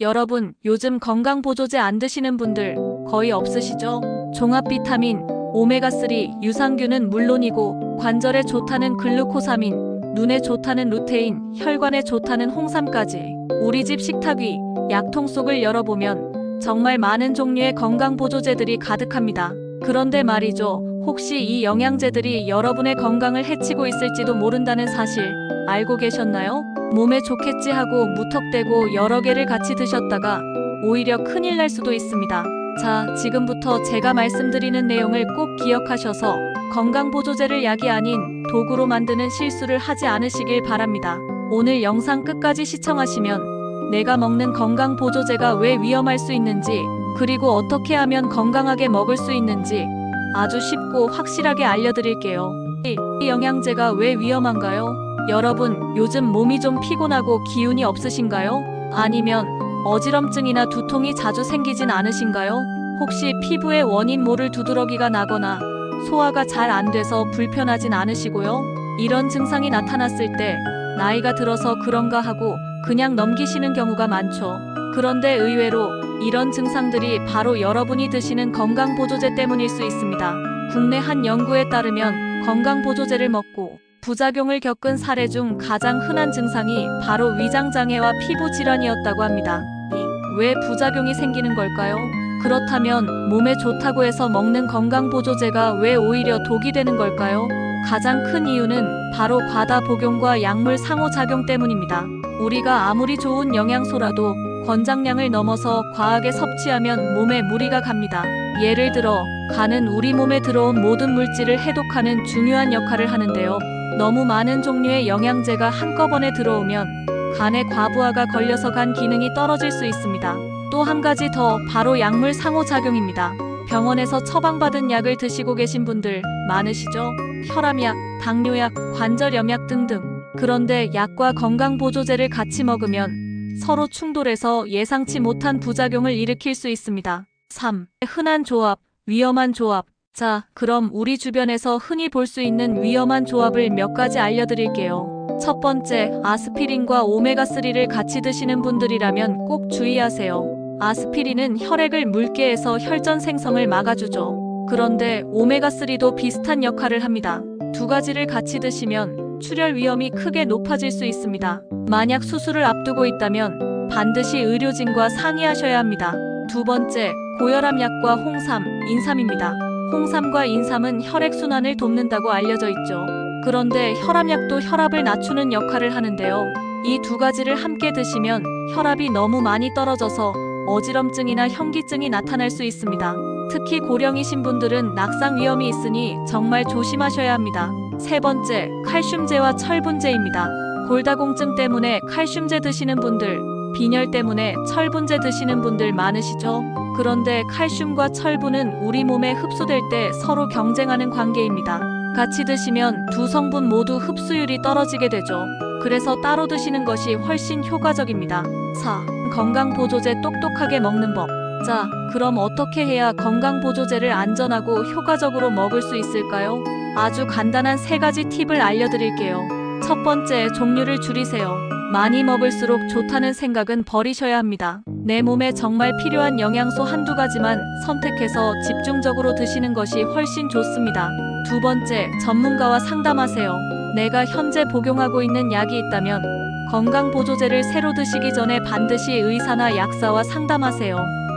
여러분, 요즘 건강보조제 안 드시는 분들 거의 없으시죠? 종합 비타민, 오메가3, 유산균은 물론이고 관절에 좋다는 글루코사민, 눈에 좋다는 루테인, 혈관에 좋다는 홍삼까지 우리 집 식탁 위, 약통 속을 열어보면 정말 많은 종류의 건강보조제들이 가득합니다. 그런데 말이죠. 혹시 이 영양제들이 여러분의 건강을 해치고 있을지도 모른다는 사실 알고 계셨나요? 몸에 좋겠지 하고 무턱대고 여러 개를 같이 드셨다가 오히려 큰일 날 수도 있습니다. 자, 지금부터 제가 말씀드리는 내용을 꼭 기억하셔서 건강보조제를 약이 아닌 도구로 만드는 실수를 하지 않으시길 바랍니다. 오늘 영상 끝까지 시청하시면 내가 먹는 건강보조제가 왜 위험할 수 있는지, 그리고 어떻게 하면 건강하게 먹을 수 있는지 아주 쉽고 확실하게 알려드릴게요. 이 영양제가 왜 위험한가요? 여러분, 요즘 몸이 좀 피곤하고 기운이 없으신가요? 아니면 어지럼증이나 두통이 자주 생기진 않으신가요? 혹시 피부에 원인 모를 두드러기가 나거나 소화가 잘 안 돼서 불편하진 않으시고요? 이런 증상이 나타났을 때 나이가 들어서 그런가 하고 그냥 넘기시는 경우가 많죠. 그런데 의외로 이런 증상들이 바로 여러분이 드시는 건강보조제 때문일 수 있습니다. 국내 한 연구에 따르면 건강보조제를 먹고 부작용을 겪은 사례 중 가장 흔한 증상이 바로 위장장애와 피부 질환이었다고 합니다. 이왜 부작용이 생기는 걸까요? 그렇다면 몸에 좋다고 해서 먹는 건강보조제가 왜 오히려 독이 되는 걸까요? 가장 큰 이유는 바로 과다 복용과 약물 상호작용 때문입니다. 우리가 아무리 좋은 영양소라도 권장량을 넘어서 과하게 섭취하면 몸에 무리가 갑니다. 예를 들어, 간은 우리 몸에 들어온 모든 물질을 해독하는 중요한 역할을 하는데요. 너무 많은 종류의 영양제가 한꺼번에 들어오면 간에 과부하가 걸려서 간 기능이 떨어질 수 있습니다. 또 한 가지 더 바로 약물 상호작용입니다. 병원에서 처방받은 약을 드시고 계신 분들 많으시죠? 혈압약, 당뇨약, 관절염약 등등. 그런데 약과 건강보조제를 같이 먹으면 서로 충돌해서 예상치 못한 부작용을 일으킬 수 있습니다. 3. 흔한 조합, 위험한 조합. 자, 그럼 우리 주변에서 흔히 볼 수 있는 위험한 조합을 몇 가지 알려드릴게요. 첫 번째, 아스피린과 오메가3를 같이 드시는 분들이라면 꼭 주의하세요. 아스피린은 혈액을 묽게 해서 혈전 생성을 막아주죠. 그런데 오메가3도 비슷한 역할을 합니다. 두 가지를 같이 드시면 출혈 위험이 크게 높아질 수 있습니다. 만약 수술을 앞두고 있다면 반드시 의료진과 상의하셔야 합니다. 두 번째, 고혈압 약과 홍삼, 인삼입니다. 홍삼과 인삼은 혈액순환을 돕는다고 알려져 있죠. 그런데 혈압약도 혈압을 낮추는 역할을 하는데요. 이 두 가지를 함께 드시면 혈압이 너무 많이 떨어져서 어지럼증이나 현기증이 나타날 수 있습니다. 특히 고령이신 분들은 낙상 위험이 있으니 정말 조심하셔야 합니다. 세 번째, 칼슘제와 철분제입니다. 골다공증 때문에 칼슘제 드시는 분들, 빈혈 때문에 철분제 드시는 분들 많으시죠? 그런데 칼슘과 철분은 우리 몸에 흡수될 때 서로 경쟁하는 관계입니다. 같이 드시면 두 성분 모두 흡수율이 떨어지게 되죠. 그래서 따로 드시는 것이 훨씬 효과적입니다. 4. 건강보조제 똑똑하게 먹는 법. 자, 그럼 어떻게 해야 건강보조제를 안전하고 효과적으로 먹을 수 있을까요? 아주 간단한 세 가지 팁을 알려드릴게요. 첫 번째, 종류를 줄이세요. 많이 먹을수록 좋다는 생각은 버리셔야 합니다. 내 몸에 정말 필요한 영양소 한두 가지만 선택해서 집중적으로 드시는 것이 훨씬 좋습니다. 두 번째, 전문가와 상담하세요. 내가 현재 복용하고 있는 약이 있다면 건강보조제를 새로 드시기 전에 반드시 의사나 약사와 상담하세요.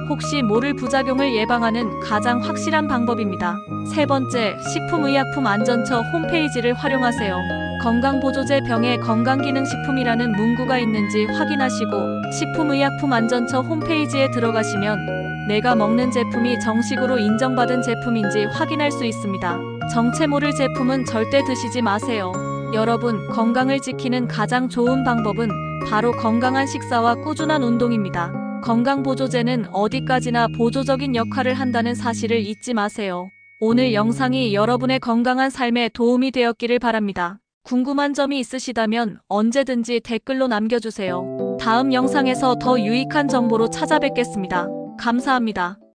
혹시 모를 부작용을 예방하는 가장 확실한 방법입니다. 세 번째, 식품의약품 안전처 홈페이지를 활용하세요. 건강보조제 병에 건강기능식품이라는 문구가 있는지 확인하시고 식품의약품안전처 홈페이지에 들어가시면 내가 먹는 제품이 정식으로 인정받은 제품인지 확인할 수 있습니다. 정체 모를 제품은 절대 드시지 마세요. 여러분, 건강을 지키는 가장 좋은 방법은 바로 건강한 식사와 꾸준한 운동입니다. 건강보조제는 어디까지나 보조적인 역할을 한다는 사실을 잊지 마세요. 오늘 영상이 여러분의 건강한 삶에 도움이 되었기를 바랍니다. 궁금한 점이 있으시다면 언제든지 댓글로 남겨주세요. 다음 영상에서 더 유익한 정보로 찾아뵙겠습니다. 감사합니다.